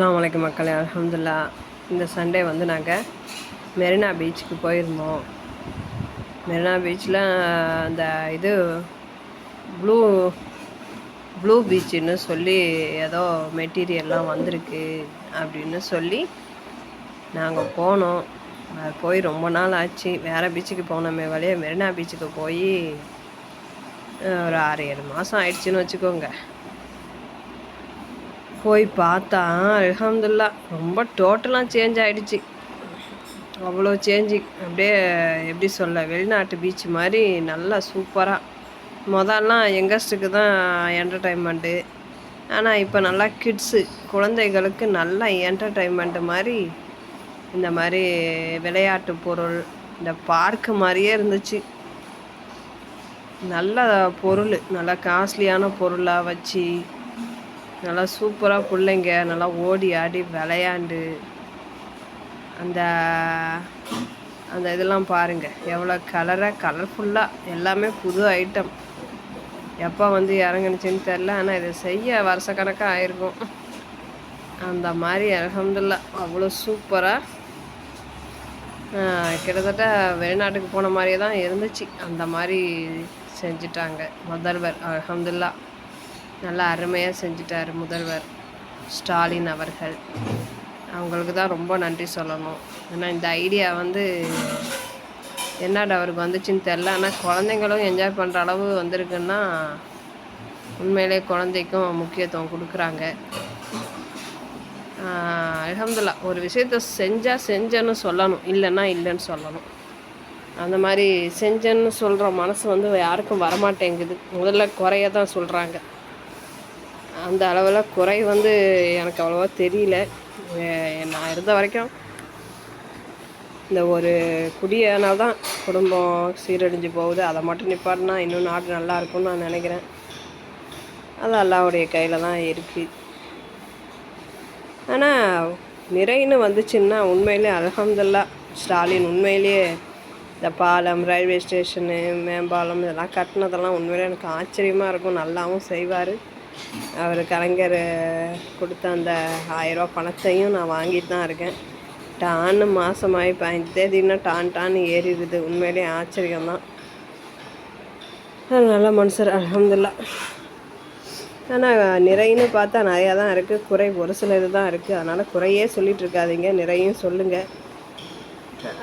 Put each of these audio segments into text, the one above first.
அஸ்லாம் வலைக்கம் மக்களே. அலமதுல்லா இந்த சண்டே வந்து நாங்கள் மெரினா பீச்சுக்கு போயிருந்தோம். மெரினா பீச்சில் அந்த இது ப்ளூ ப்ளூ பீச்சுன்னு சொல்லி ஏதோ மெட்டீரியல்லாம் வந்திருக்கு அப்படின்னு சொல்லி நாங்கள் போனோம். அது போய் ரொம்ப நாள் ஆச்சு. வேறு பீச்சுக்கு போனோமே வழியே மெரினா பீச்சுக்கு போய் ஒரு ஆறு ஏழு மாதம் ஆயிடுச்சுன்னு வச்சுக்கோங்க. போய் பார்த்தா அலமதுல்லா ரொம்ப டோட்டலாக சேஞ்ச் ஆகிடுச்சு அவ்வளோ சேஞ்சு அப்படியே எப்படி சொல்ல வெளிநாட்டு பீச் மாதிரி நல்லா சூப்பராக முதல்லாம் யங்கஸ்ட்டுக்கு தான் என்டர்டைன்மெண்ட்டு ஆனால் இப்போ நல்லா கிட்ஸு குழந்தைகளுக்கு நல்லா என்டர்டைன்மெண்ட்டு மாதிரி இந்த மாதிரி விளையாட்டு பொருள் இந்த பார்க்கு மாதிரியே இருந்துச்சு. நல்ல பொருள் நல்லா காஸ்ட்லியான பொருளாக வச்சு நல்லா சூப்பராக பிள்ளைங்க நல்லா ஓடி ஆடி விளையாண்டு. அந்த அந்த இதெல்லாம் பாருங்கள் எவ்வளோ கலராக கலர்ஃபுல்லாக எல்லாமே புது ஐட்டம் எப்போ வந்து இறங்குனுச்சின்னு தெரில ஆனால் இதை செய்ய வருஷக்கணக்காக ஆயிருக்கும். அந்த மாதிரி அலகம்துல்லா அவ்வளோ சூப்பராக கிட்டத்தட்ட வெளிநாட்டுக்கு போன மாதிரியே தான் இருந்துச்சு. அந்த மாதிரி செஞ்சிட்டாங்க. முதல்வர் அலகம்துல்லா நல்லா அருமையாக செஞ்சிட்டார் முதல்வர் ஸ்டாலின் அவர்கள். அவங்களுக்கு தான் ரொம்ப நன்றி சொல்லணும். ஏன்னா இந்த ஐடியா வந்து என்னடா அவருக்கு வந்துச்சுன்னு தெரில ஆனால் குழந்தைங்களும் என்ஜாய் பண்ணுற அளவு வந்திருக்குன்னா உண்மையிலே குழந்தைக்கும் முக்கியத்துவம் கொடுக்குறாங்க. அலமதுல்லா ஒரு விஷயத்த செஞ்சால் செஞ்சேன்னு சொல்லணும். இல்லைன்னா இல்லைன்னு சொல்லணும். அந்த மாதிரி செஞ்சேன்னு சொல்கிற மனசு வந்து யாருக்கும் வரமாட்டேங்குது. முதல்ல குறைய தான் சொல்கிறாங்க அந்த அளவில் குறை வந்து எனக்கு அவ்வளோவா தெரியல. நான் இருந்த வரைக்கும் இந்த ஒரு குடியனால தான் குடும்பம் சீரழிஞ்சு போகுது. அதை மட்டும் நிப்பாட்டினா இன்னும் நாடு நல்லா இருக்கும்னு நான் நினைக்கிறேன். அது அல்லாவுடைய கையில் தான் இருக்குது ஆனால் நிறைன்னு வந்துச்சுன்னா உண்மையிலே அலகம்துல்லா ஸ்டாலின் உண்மையிலேயே இந்த பாலம் ரயில்வே ஸ்டேஷனு மேம்பாலம் இதெல்லாம் கட்டினதெல்லாம் உண்மையிலே எனக்கு ஆச்சரியமாக இருக்கும். நல்லாவும் செய்வார். அவர் கலைஞர் கொடுத்த அந்த ஆயிரரூவா பணத்தையும் நான் வாங்கிட்டு தான் இருக்கேன். டான்னு மாதமாகி பதினஞ்சு தேதினா டான் டான்னு ஏறிடுது. உண்மையிலே ஆச்சரியம்தான். நல்ல மனுஷர் அலமதுல்லா ஆனால் நிறைன்னு பார்த்தா நிறையா தான் இருக்குது குறை ஒரு சில இது தான் இருக்குது அதனால் குறையே சொல்லிகிட்டு இருக்காதிங்க. நிறையும் சொல்லுங்கள்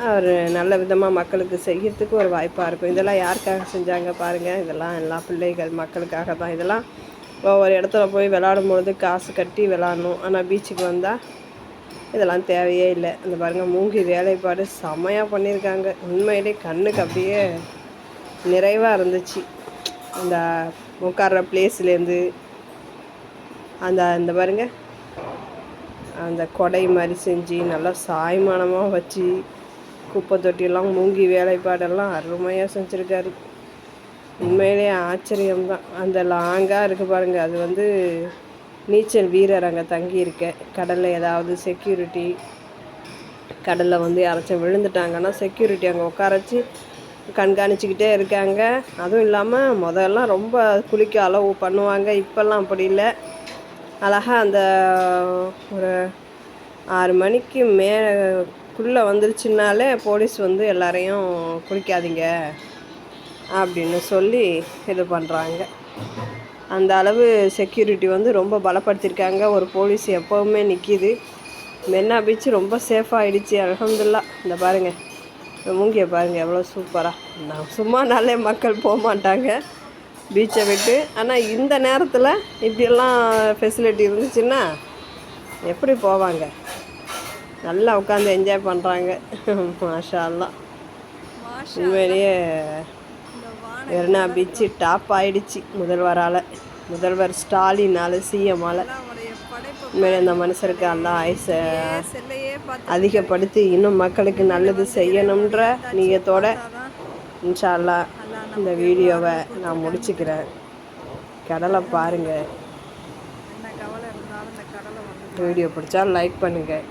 அவர் நல்ல விதமாக மக்களுக்கு செய்கிறதுக்கு ஒரு வாய்ப்பாக இருக்கும். இதெல்லாம் யாருக்காக செஞ்சாங்க பாருங்கள் இதெல்லாம் எல்லா பிள்ளைகள் மக்களுக்காக தான் இதெல்லாம் இப்போ ஒரு இடத்துல போய் விளாடும்பொழுது காசு கட்டி விளாட்ணும். ஆனால் பீச்சுக்கு வந்தால் இதெல்லாம் தேவையே இல்லை. அந்த பாருங்கள் மூங்கி வேலைப்பாடு செமையாக பண்ணியிருக்காங்க. உண்மையிலே கண்ணுக்கு அப்படியே நிறைவாக இருந்துச்சு. அந்த உட்கார்ற பிளேஸ்லேருந்து அந்த அந்த பாருங்க அந்த கொடை மாதிரி செஞ்சு நல்லா சாய்மானமாக வச்சு குப்பை தொட்டியெல்லாம் மூங்கி வேலைப்பாடெல்லாம் அருமையாக செஞ்சுருக்காரு. உண்மையிலே ஆச்சரியம்தான். அந்த லாங்காக இருக்குது பாருங்கள் அது வந்து நீச்சல் வீரர் அங்கே தங்கியிருக்கேன் கடலில் ஏதாவது செக்யூரிட்டி கடலில் வந்து யாராச்சும் விழுந்துட்டாங்கன்னா செக்யூரிட்டி அங்கே உட்காரச்சு கண்காணிச்சிக்கிட்டே இருக்காங்க. அதுவும் இல்லாமல் முதல்லாம் ரொம்ப குளிக்க அளவு பண்ணுவாங்க. இப்போல்லாம் அப்படி இல்லை. அழகாக அந்த ஒரு ஆறு மணிக்கு மேலே வந்துருச்சுனாலே போலீஸ் வந்து எல்லாரையும் குளிக்காதீங்க. அப்படின்னு சொல்லி இது பண்ணுறாங்க அந்த அளவு செக்யூரிட்டி வந்து ரொம்ப பலப்படுத்தியிருக்காங்க ஒரு போலீஸ் எப்போவுமே நிற்கிது மென்னா பீச் ரொம்ப சேஃபாகிடுச்சு அலமதுல்லா இந்த பாருங்கள் மூங்கியை பாருங்கள் எவ்வளோ சூப்பராக நான் சும்மா நாளே மக்கள் போக மாட்டாங்க. பீச்சை விட்டு. ஆனால் இந்த நேரத்தில் இப்படியெல்லாம் ஃபெசிலிட்டி இருந்துச்சுன்னா எப்படி போவாங்க? நல்லா உட்காந்து என்ஜாய் பண்ணுறாங்க மாஷா உண்மையிலேயே வெர்னா பீச்சு டாப் ஆயிடுச்சு. முதல்வரால். முதல்வர் ஸ்டாலினால் சிஎம்மால் உண்மையிலே இந்த மனுஷருக்கு எல்லாம் ஆயுசை அதிகப்படுத்தி இன்னும் மக்களுக்கு நல்லது செய்யணுன்ற நீயத்தோட இன்ஷால்லா இந்த வீடியோவை நான் முடிச்சுக்கிறேன். கடலை பாருங்கள் வீடியோ பிடிச்சா லைக் பண்ணுங்கள்